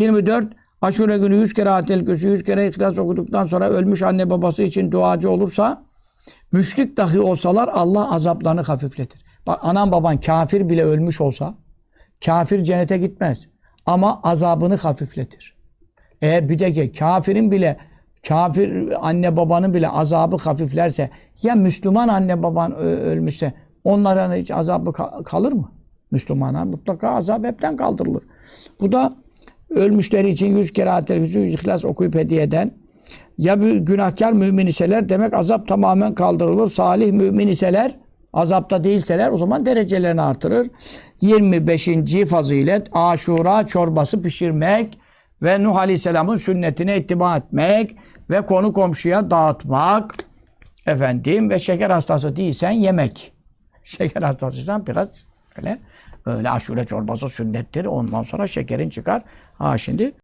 24 aşure günü 100 kere atel kürsü 100 kere ihlas okuduktan sonra ölmüş anne babası için duacı olursa müşrik dahi olsalar Allah azaplarını hafifletir. Bak anan baban kafir bile ölmüş olsa kafir cennete gitmez. Ama azabını hafifletir. Eğer bir de ki kafirin bile kafir anne babanın bile azabı hafiflerse ya Müslüman anne baban ölmüşse onlara hiç azabı ka- kalır mı? Müslümana mutlaka azap hepten kaldırılır. Bu da ölmüşleri için yüz kere atel yüz ihlas okuyup hediye eden ya bir günahkar mümin iseler demek azap tamamen kaldırılır. Salih mümin iseler azapta değilseler o zaman derecelerini artırır. 25. fazilet aşura çorbası pişirmek ve Nuh Aleyhisselam'ın sünnetine ittiba etmek ve konu komşuya dağıtmak. Efendim ve şeker hastası değilsen yemek. Şeker hastasıysan biraz öyle öyle aşure çorbası sünnettir. Ondan sonra şekerin çıkar. Ha şimdi